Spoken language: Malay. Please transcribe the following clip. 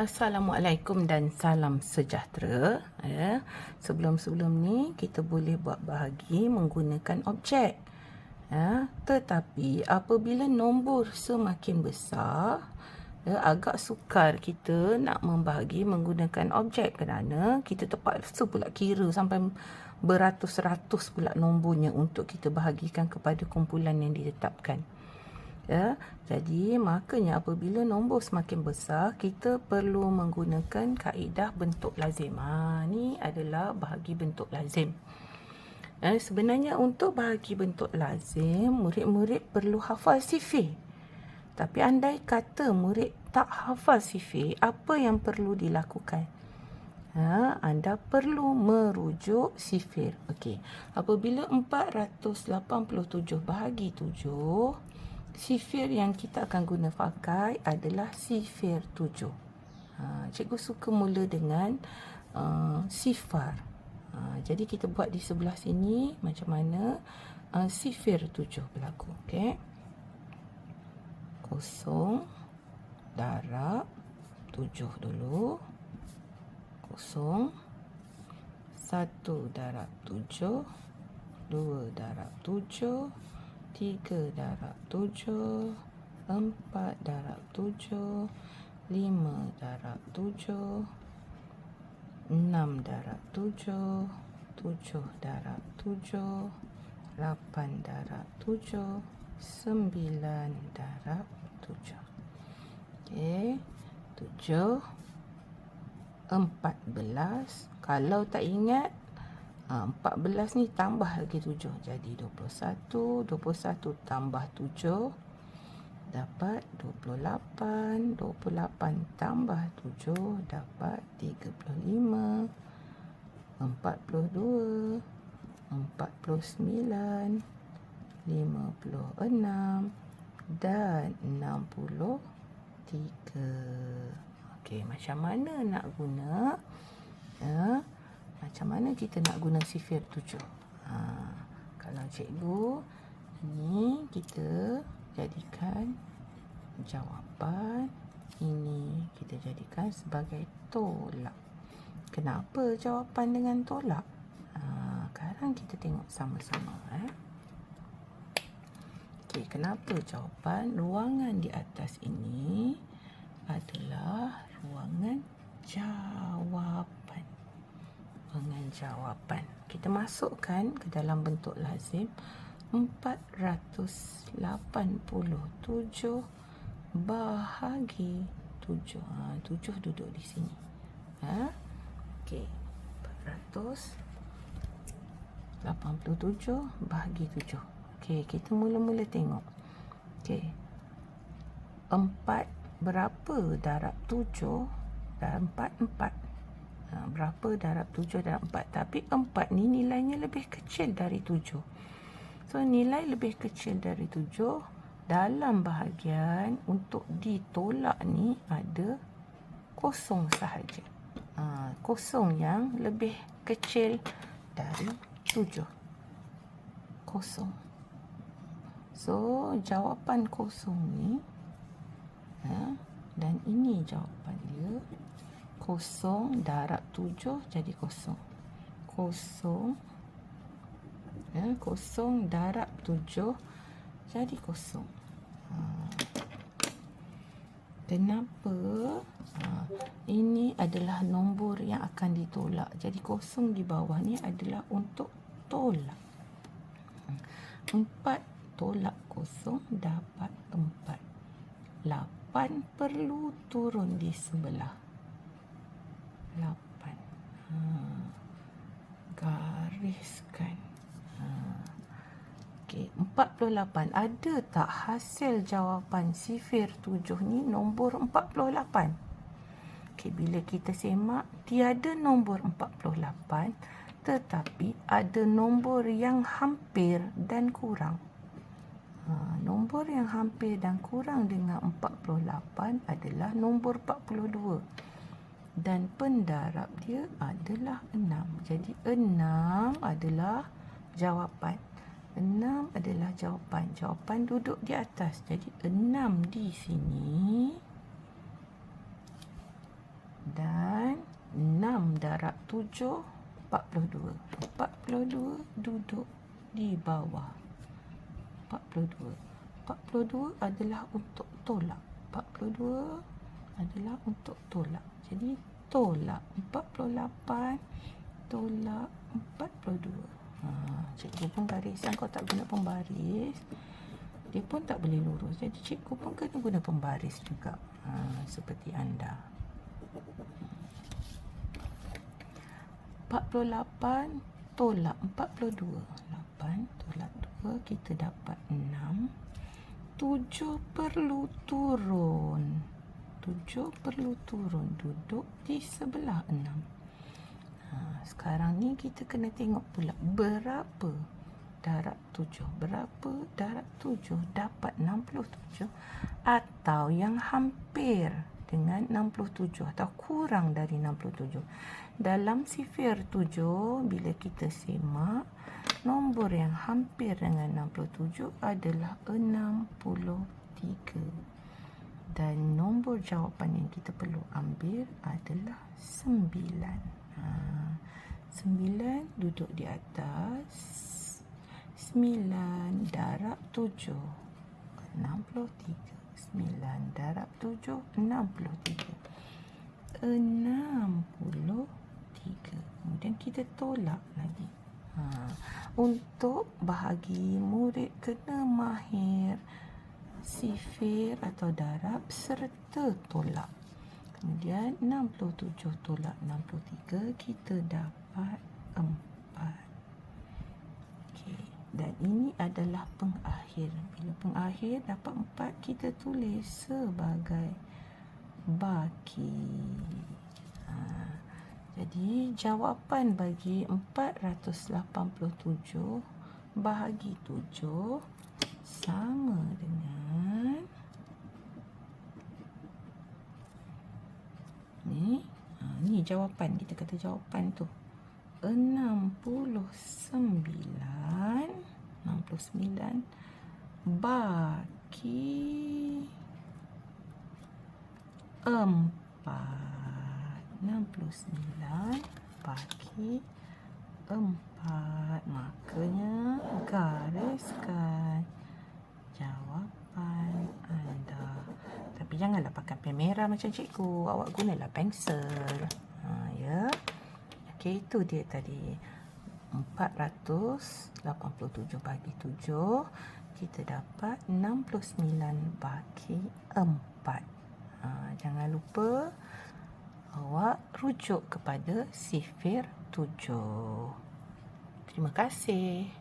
Assalamualaikum dan salam sejahtera. Ya. Sebelum-sebelum ni kita boleh buat bahagi menggunakan objek. Ya. Tetapi apabila nombor semakin besar, ya, agak sukar kita nak membahagi menggunakan objek kerana kita terpaksa pula kira sampai beratus-ratus pula nombornya untuk kita bahagikan kepada kumpulan yang ditetapkan ya. Jadi makanya apabila nombor semakin besar kita perlu menggunakan kaedah bentuk lazim. Ha ni adalah bahagi bentuk lazim. Eh, sebenarnya untuk bahagi bentuk lazim, murid-murid perlu hafal sifir. Tapi andai kata murid tak hafal sifir, apa yang perlu dilakukan? Ha, anda perlu merujuk sifir. Okey. Apabila 487 bahagi 7, sifir yang kita akan guna pakai adalah sifir tujuh. Ha, cikgu suka mula dengan uh, sifar. Ha, jadi kita buat di sebelah sini macam mana uh, sifir tujuh berlaku. Okay. Kosong, darab, tujuh dulu. Kosong, satu darab tujuh, dua darab tujuh, tiga darab tujuh, empat darab tujuh, lima darab tujuh, enam darab tujuh, tujuh darab tujuh, lapan darab tujuh, sembilan darab tujuh. Okey, tujuh, empat belas. Kalau tak ingat, Ha, 14 ni tambah lagi 7. Jadi 21. 21 tambah 7. Dapat 28. 28 tambah 7. Dapat 35. 42. 49. 56. Dan 63. Okey, macam mana nak guna? Ya. Macam mana kita nak guna sifir tujuh? Ha, kalau cikgu, ini kita jadikan jawapan. Ini kita jadikan sebagai tolak. Kenapa jawapan dengan tolak? Ha, sekarang kita tengok sama-sama. Eh. Okay, kenapa jawapan ruangan di atas ini adalah ruangan jawapan? dengan jawapan. Kita masukkan ke dalam bentuk lazim 487 bahagi 7. Ha, 7 duduk di sini. Ha? Okey. 487 bahagi 7. Okey, kita mula-mula tengok. Okey. 4 berapa darab 7? Darab 4, 4. Ha, berapa? Darab 7 darab 4 tapi 4 ni nilainya lebih kecil dari 7 so nilai lebih kecil dari 7 dalam bahagian untuk ditolak ni ada kosong sahaja. Ha, kosong yang lebih kecil dari 7 kosong. So jawapan kosong ni ha, dan ini jawapan dia kosong darab tujuh jadi kosong. Kosong ya, kosong darab tujuh jadi kosong. Ha. kenapa? Ha. ini adalah nombor yang akan ditolak. Jadi kosong di bawah ni adalah untuk tolak. Empat tolak kosong dapat empat. Lapan perlu turun di sebelah lapan. Ha. Gariskan. Ha. Okey, 48. Ada tak hasil jawapan sifir tujuh ni nombor 48? Okey, bila kita semak, tiada nombor 48 tetapi ada nombor yang hampir dan kurang. Ha, nombor yang hampir dan kurang dengan 48 adalah nombor 42 dan pendarab dia adalah 6. Jadi 6 adalah jawapan. 6 adalah jawapan. Jawapan duduk di atas. Jadi 6 di sini Dan 6 darab 7, 42. 42 duduk di bawah. 42. 42 adalah untuk tolak. 42 adalah untuk tolak. Jadi tolak 48 tolak 42. Ha, cikgu pun barisan kau tak guna pembaris. Dia pun tak boleh lurus. Jadi cikgu pun kena guna pembaris juga. Ha, seperti anda. 48 tolak 42. 8 tolak 2 kita dapat 6. 7 perlu turun. 7 perlu turun duduk di sebelah 6. Ha, sekarang ni kita kena tengok pula berapa darab 7. Berapa darab 7 dapat 67 atau yang hampir dengan 67 atau kurang dari 67. Dalam sifir 7 bila kita semak nombor yang hampir dengan 67 adalah 63. Dan nombor jawapan yang kita perlu ambil adalah 9. Ha, 9 duduk di atas 9 darab 7 63 9 darab 7 63 60 tiga. Kemudian kita tolak lagi. Ha. Untuk bahagi murid kena mahir sifir atau darab serta tolak. Kemudian 67 tolak 63 kita dapat 4. Okey. Dan ini adalah pengakhir. Bila pengakhir dapat 4 kita tulis sebagai baki. Ha. Jadi jawapan bagi 487 bahagi 7 sama dengan ha, ni jawapan kita kata jawapan tu. 69 69 baki 4 69 bagi 4 makanya gariskan jawapan anda tapi janganlah pakai pen merah macam cikgu. Awak gunalah pensel. Ha, ya. Ok itu dia tadi. 487 bagi 7 kita dapat 69 bagi 4 ha, jangan lupa awak rujuk kepada sifir tujuh. Terima kasih.